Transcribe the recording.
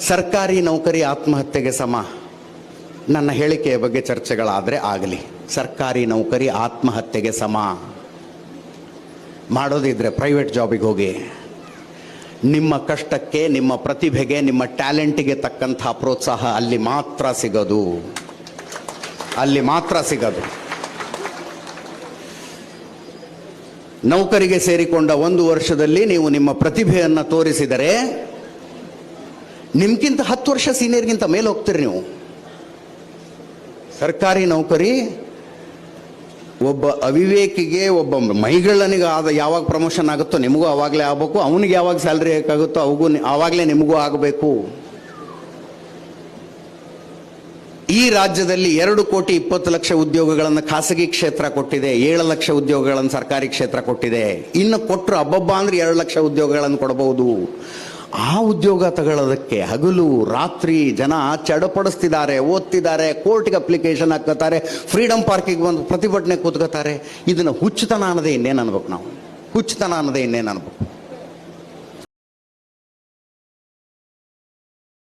ಸರ್ಕಾರಿ ನೌಕರಿ ಆತ್ಮಹತ್ಯೆಗೆ ಸಮ. ನನ್ನ ಹೇಳಿಕೆಯ ಬಗ್ಗೆ ಚರ್ಚೆಗಳಾದರೆ ಆಗಲಿ. ಸರ್ಕಾರಿ ನೌಕರಿ ಆತ್ಮಹತ್ಯೆಗೆ ಸಮ. ಮಾಡೋದಿದ್ರೆ ಪ್ರೈವೇಟ್ ಜಾಬಿಗೆ ಹೋಗಿ. ನಿಮ್ಮ ಕಷ್ಟಕ್ಕೆ, ನಿಮ್ಮ ಪ್ರತಿಭೆಗೆ, ನಿಮ್ಮ ಟ್ಯಾಲೆಂಟಿಗೆ ತಕ್ಕಂಥ ಪ್ರೋತ್ಸಾಹ ಅಲ್ಲಿ ಮಾತ್ರ ಸಿಗೋದು. ಅಲ್ಲಿ ಮಾತ್ರ ಸಿಗೋದು. ನೌಕರಿಗೆ ಸೇರಿಕೊಂಡ ಒಂದು ವರ್ಷದಲ್ಲಿ ನೀವು ನಿಮ್ಮ ಪ್ರತಿಭೆಯನ್ನು ತೋರಿಸಿದರೆ ನಿಮ್ಗಿಂತ ಹತ್ತು ವರ್ಷ ಸೀನಿಯರ್ಗಿಂತ ಮೇಲೆ ಹೋಗ್ತೀರಿ ನೀವು. ಸರ್ಕಾರಿ ನೌಕರಿ, ಒಬ್ಬ ಅವಿವೇಕಿಗೆ ಒಬ್ಬ ಮೈಗಳನಿಗೆ ಆದ ಯಾವಾಗ ಪ್ರಮೋಷನ್ ಆಗುತ್ತೋ ನಿಮಗೂ ಆವಾಗಲೇ ಆಗಬೇಕು, ಅವನಿಗೆ ಯಾವಾಗ ಸ್ಯಾಲ್ರಿ ಬೇಕಾಗುತ್ತೋ ಅವಗೂ ಆವಾಗಲೇ ನಿಮಗೂ ಆಗಬೇಕು. ಈ ರಾಜ್ಯದಲ್ಲಿ ಎರಡು ಕೋಟಿ ಇಪ್ಪತ್ತು ಲಕ್ಷ ಉದ್ಯೋಗಗಳನ್ನು ಖಾಸಗಿ ಕ್ಷೇತ್ರ ಕೊಟ್ಟಿದೆ, ಏಳು ಲಕ್ಷ ಉದ್ಯೋಗಗಳನ್ನು ಸರ್ಕಾರಿ ಕ್ಷೇತ್ರ ಕೊಟ್ಟಿದೆ. ಇನ್ನು ಕೊಟ್ಟರು ಅಬ್ಬಬ್ಬ ಅಂದ್ರೆ ಎರಡು ಲಕ್ಷ ಉದ್ಯೋಗಗಳನ್ನು ಕೊಡಬಹುದು ಆ ಉದ್ಯೋಗ ತಗೊಳ್ಳೋದಕ್ಕೆ ಹಗಲು, ರಾತ್ರಿ ಜನ ಚಡಪಡಿಸ್ತಿದ್ದಾರೆ, ಓದ್ತಿದ್ದಾರೆ, ಕೋರ್ಟ್ಗೆ ಅಪ್ಲಿಕೇಶನ್ ಹಾಕೋತಾರೆ ಫ್ರೀಡಮ್ ಪಾರ್ಕಿಗೆ ಬಂದು ಪ್ರತಿಭಟನೆ ಕೂತ್ಕೋತಾರೆ. ಇದನ್ನು ಹುಚ್ಚುತನ ಅನ್ನೋದೇ ಇನ್ನೇನು ಅನ್ಬೇಕು ನಾವು? ಹುಚ್ಚುತನ ಅನ್ನೋದೇ ಇನ್ನೇನು ಅನ್ಬೇಕು?